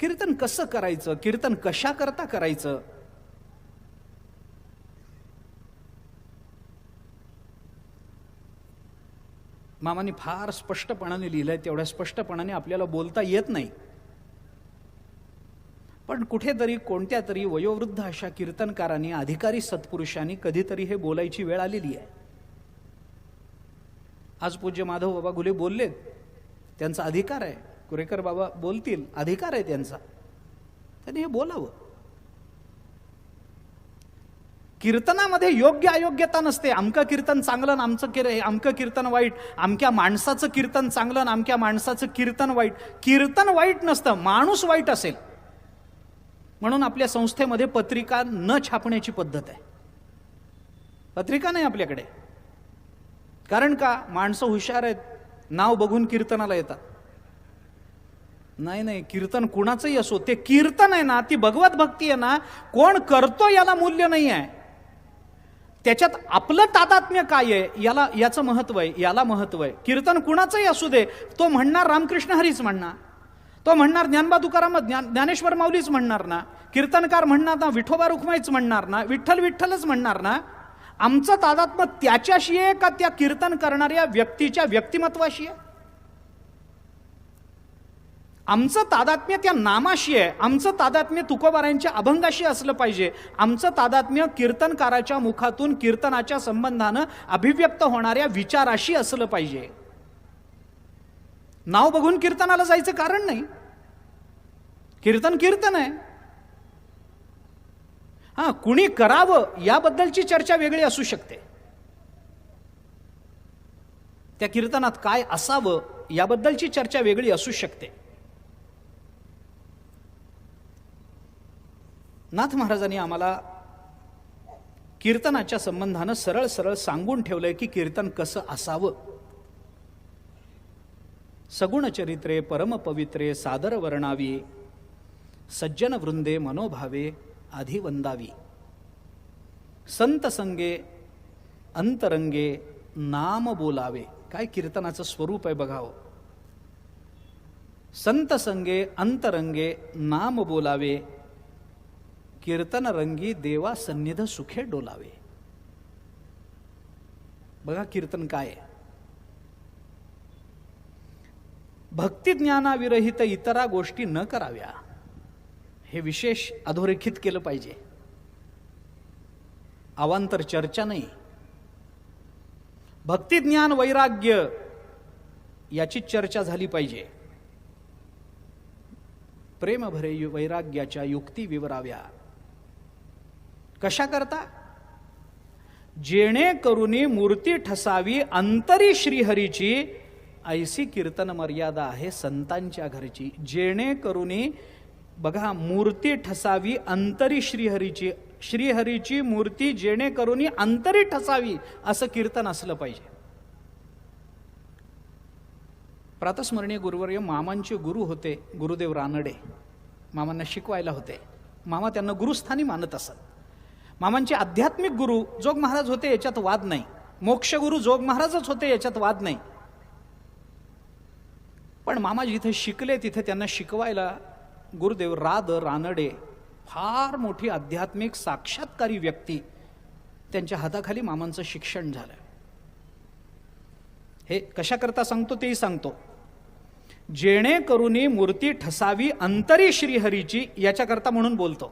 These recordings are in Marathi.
कीर्तन कसं करायचं? कीर्तन कशा करता करायचं? मामाने फार स्पष्टपणाने लिहिलंय तेवढ्या स्पष्टपणाने आपल्याला बोलता येत नाही. पण कुठेतरी कोणत्या तरी वयोवृद्ध अशा कीर्तनकारांनी अधिकारी सत्पुरुषांनी कधीतरी हे बोलायची वेळ आलेली आहे. आज पूज्य माधव बाबा गुले बोललेत त्यांचा अधिकार आहे. कुरेकर बाबा बोलतील अधिकार आहे त्यांचा. त्यांनी हे बोलावं. कीर्तनामध्ये योग्य अयोग्यता नसते. अमकं कीर्तन चांगलं आमचं किर अमकं कीर्तन वाईट. अमक्या माणसाचं कीर्तन चांगलं आणि अमक्या माणसाचं कीर्तन वाईट. कीर्तन वाईट नसतं माणूस वाईट असेल. म्हणून आपल्या संस्थेमध्ये पत्रिका न छापण्याची पद्धत आहे. पत्रिका नाही आपल्याकडे. कारण का? माणसं हुशार आहेत. नाव बघून कीर्तनाला येतात. नाही नाही कीर्तन कुणाचंही असो ते कीर्तन आहे ना ती भगवत भक्ती आहे ना कोण करतो याला मूल्य नाही आहे. त्याच्यात आपलं तादात्म्य काय आहे याला याचं महत्त्व आहे याला महत्त्व आहे. कीर्तन कुणाचंही असू दे तो म्हणणार रामकृष्ण हरीच म्हणणार. तो म्हणणार ज्ञानबा तुकाराम ज्ञान ज्ञानेश्वर माऊलीच म्हणणार ना. कीर्तनकार म्हणणार ना विठोबा रुक्माईच म्हणणार ना विठ्ठल विठ्ठलच म्हणणार ना. आमचं तादात्म्य त्याच्याशी आहे का त्या कीर्तन करणाऱ्या व्यक्तीच्या व्यक्तिमत्वाशी आहे? आमचं तादात्म्य त्या नामाशी आहे. आमचं तादात्म्य तुकोबारांच्या अभंगाशी असलं पाहिजे. आमचं तादात्म्य कीर्तनकाराच्या मुखातून कीर्तनाच्या संबंधानं अभिव्यक्त होणाऱ्या विचाराशी असलं पाहिजे. नाव बघून कीर्तनाला जायचं कारण नाही. कीर्तन कीर्तन आहे. हा कुणी करावं याबद्दलची चर्चा वेगळी असू शकते. त्या कीर्तनात काय असावं याबद्दलची चर्चा वेगळी असू शकते. नाथ महाराजांनी आम्हाला कीर्तनाच्या संबंधानं सरळ सरळ सांगून ठेवलंय की कीर्तन कसं असावं? सगुण चरित्रे परमपवित्रे सादर वर्णावी सज्जन वृंदे मनोभावे आधी वंदावी संत संगे अंतरंगे नाम बोलावे. काय कीर्तनाचं स्वरूप आहे बघावं हो. संत संगे अंतरंगे नाम बोलावे. कीर्तन रंगी देवा सन्निध सुखे डोलावे. बघा कीर्तन काय भक्तिज्ञानाविरहित इतरा गोष्टी न कराव्या. हे विशेष अधोरेखित केलं पाहिजे. अवांतर चर्चा नाही. भक्तिज्ञान वैराग्य याची चर्चा झाली पाहिजे. प्रेम भरे वैराग्याच्या युक्ती विवराव्या. कशा करता? जेणेकरून मूर्ती ठसावी अंतरी श्रीहरीची ऐसी कीर्तन मर्यादा आहे संतांच्या घरची. जेणेकरून बघा मूर्ती ठसावी अंतरी श्रीहरीची श्रीहरीची मूर्ती जेणेकरून अंतरी ठसावी असं कीर्तन असलं पाहिजे. प्रातस्मरणीय गुरुवर्य मामांचे गुरु होते गुरुदेव रानडे. मामांना शिकवायला होते. मामा त्यांना गुरुस्थानी मानत असत. मामांचे आध्यात्मिक गुरु जोग महाराज होते याच्यात वाद नाही. मोक्ष गुरु जोग महाराजच होते याच्यात वाद नाही. पण मामा जिथे शिकले तिथे त्यांना शिकवायला गुरुदेव राद रानडे फार मोठी आध्यात्मिक साक्षात्कारी व्यक्ती. त्यांच्या हाताखाली मामांचं शिक्षण झालं. हे कशाकरता सांगतो तेही सांगतो. जेणेकरून मूर्ती ठसावी अंतरी श्रीहरीची याच्याकरता म्हणून बोलतो.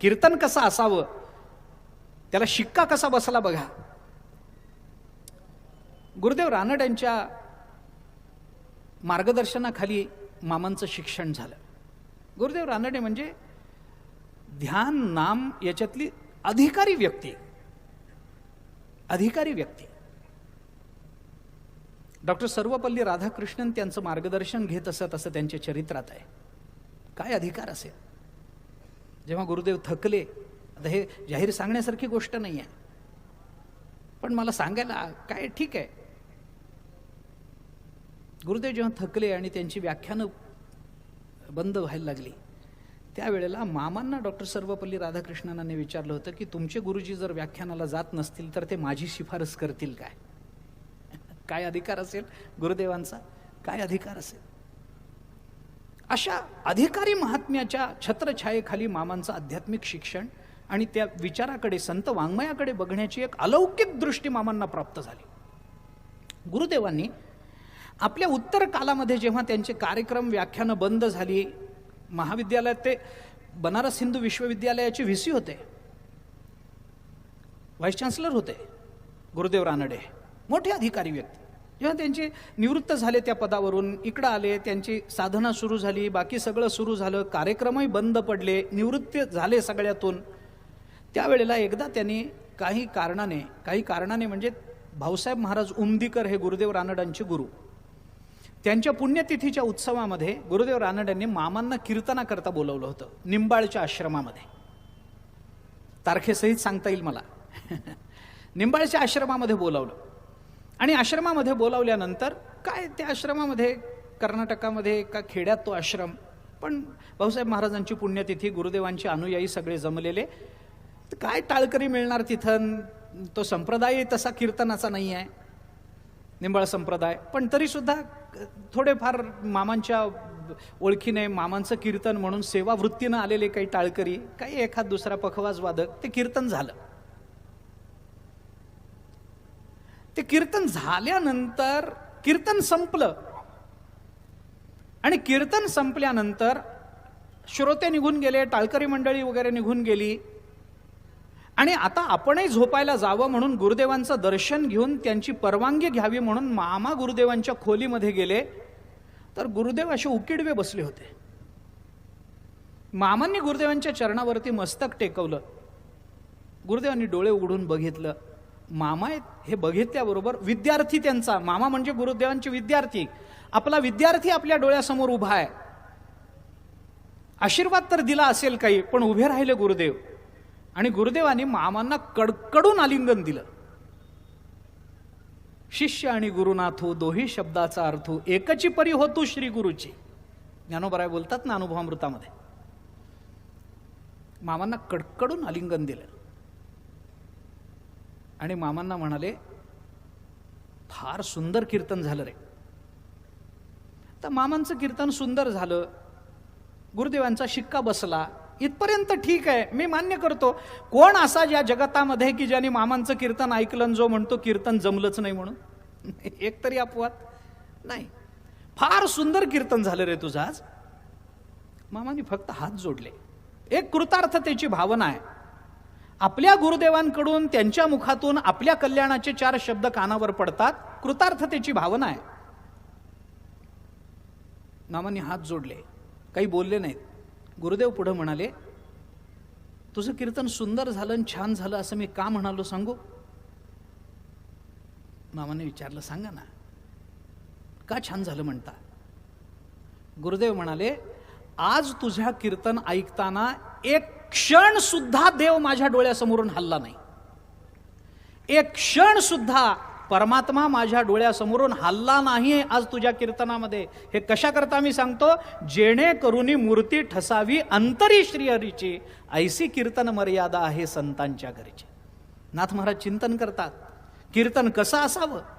कीर्तन कसं असावं? त्याला शिक्का कसा बसला बघा. गुरुदेव रानड यांच्या मार्गदर्शनाखाली मामांचं शिक्षण झालं. गुरुदेव रानडे म्हणजे ध्यान नाम याच्यातली अधिकारी व्यक्ती. अधिकारी व्यक्ती. डॉक्टर सर्वपल्ली राधाकृष्णन त्यांचं मार्गदर्शन घेत असत असं त्यांच्या चरित्रात आहे. काय अधिकार असेल? जेव्हा गुरुदेव थकले आता हे जाहीर सांगण्यासारखी गोष्ट नाही आहे पण मला सांगायला काय ठीक आहे? गुरुदेव जेव्हा थकले आणि त्यांची व्याख्यानं बंद व्हायला लागली त्यावेळेला मामांना डॉक्टर सर्वपल्ली राधाकृष्णनाने विचारलं होतं की तुमचे गुरुजी जर व्याख्यानाला जात नसतील तर ते माझी शिफारस करतील काय? काय अधिकार असेल गुरुदेवांचा? काय अधिकार असेल? अशा अधिकारी महात्म्याच्या छत्रछायेखाली मामांचं आध्यात्मिक शिक्षण आणि त्या विचाराकडे संत वाङ्मयाकडे बघण्याची एक अलौकिक दृष्टी मामांना प्राप्त झाली. गुरुदेवांनी आपल्या उत्तर कालामध्ये जेव्हा त्यांचे कार्यक्रम व्याख्यानं बंद झाली महाविद्यालयात ते बनारस हिंदू विश्वविद्यालयाचे व्ही सी होते व्हाईस चान्सलर होते गुरुदेव रानडे मोठे अधिकारी व्यक्ती. जेव्हा त्यांचे निवृत्त झाले त्या पदावरून इकडं आले त्यांची साधना सुरू झाली बाकी सगळं सुरू झालं कार्यक्रमही बंद पडले निवृत्त झाले सगळ्यातून त्यावेळेला एकदा त्यांनी काही कारणाने काही कारणाने म्हणजे भाऊसाहेब महाराज उमदीकर हे गुरुदेव रानडांचे गुरु. त्यांच्या पुण्यतिथीच्या उत्सवामध्ये गुरुदेव रानड्यांनी मामांना कीर्तनाकरता बोलवलं होतं निंबाळच्या आश्रमामध्ये. तारखेसहित सांगता येईल मला. निंबाळच्या आश्रमामध्ये बोलावलं. आणि आश्रमामध्ये बोलावल्यानंतर काय त्या आश्रमामध्ये कर्नाटकामध्ये का खेड्यात तो आश्रम? पण भाऊसाहेब महाराजांची पुण्यतिथी गुरुदेवांचे अनुयायी सगळे जमलेले. तर काय टाळकरी मिळणार तिथं? तो संप्रदाय तसा कीर्तनाचा नाही आहे. निंबाळ संप्रदाय. पण तरीसुद्धा थोडेफार मामांच्या ओळखीने मामांचं कीर्तन म्हणून सेवावृत्तीनं आलेले काही टाळकरी काही एखाद दुसरा पखवाज वादक ते कीर्तन झालं. ते कीर्तन झाल्यानंतर कीर्तन संपलं. आणि कीर्तन संपल्यानंतर श्रोते निघून गेले टाळकरी मंडळी वगैरे निघून गेली. आणि आता आपणही झोपायला जावं म्हणून गुरुदेवांचं दर्शन घेऊन त्यांची परवानगी घ्यावी म्हणून मामा गुरुदेवांच्या खोलीमध्ये गेले तर गुरुदेव असे उकिडवे बसले होते. मामांनी गुरुदेवांच्या चरणावरती मस्तक टेकवलं. गुरुदेवांनी डोळे उघडून बघितलं. मामा आहेत हे बघितल्याबरोबर विद्यार्थी त्यांचा. मामा म्हणजे गुरुदेवांचे विद्यार्थी. आपला विद्यार्थी आपल्या डोळ्यासमोर उभा आहे. आशीर्वाद तर दिला असेल काही पण उभे राहिले गुरुदेव. आणि गुरुदेवाने मामांना कडकडून आलिंगन दिलं. शिष्य आणि गुरुनाथो दोही शब्दाचा अर्थ एकची परी होतो श्री गुरुची. ज्ञानोबराय बोलतात ना अनुभवामृतामध्ये. मामांना कडकडून आलिंगन दिलं. आणि मामांना म्हणाले फार सुंदर कीर्तन झालं रे. तर मामांचं कीर्तन सुंदर झालं. गुरुदेवांचा शिक्का बसला. इथपर्यंत ठीक आहे मी मान्य करतो. कोण असा या जगतामध्ये की ज्याने मामांचं कीर्तन ऐकलं जो म्हणतो कीर्तन जमलंच नाही म्हणून? एक तरी अपवाद? नाही. फार सुंदर कीर्तन झालं रे तुझं आज. मामाने फक्त हात जोडले. एक कृतार्थतेची भावना आहे. आपल्या गुरुदेवांकडून त्यांच्या मुखातून आपल्या कल्याणाचे चार शब्द कानावर पडतात कृतार्थतेची भावना आहे. मामाने हात जोडले. काही बोलले नाहीत. गुरुदेव पुढं म्हणाले तुझं कीर्तन सुंदर झालं आणि छान झालं असं मी का म्हणालो सांगू? मामाने विचारलं सांगा ना का छान झालं म्हणता? गुरुदेव म्हणाले आज तुझ्या कीर्तन ऐकताना एक क्षण सुद्धा देव माझ्या डोळ्यासमोरून हल्ला नाही. एक क्षण सुद्धा परमात्मा माझ्या डोळ्यासमोरून हल्ला नाही आज तुझ्या कीर्तनामध्ये. हे कशा करता मी सांगतो? जेणेकरून मूर्ती ठसावी अंतरी श्रीहरीची. ऐसी कीर्तन मर्यादा आहे संतांच्या घरीची. नाथ महाराज चिंतन करतात. कीर्तन कसं असावं?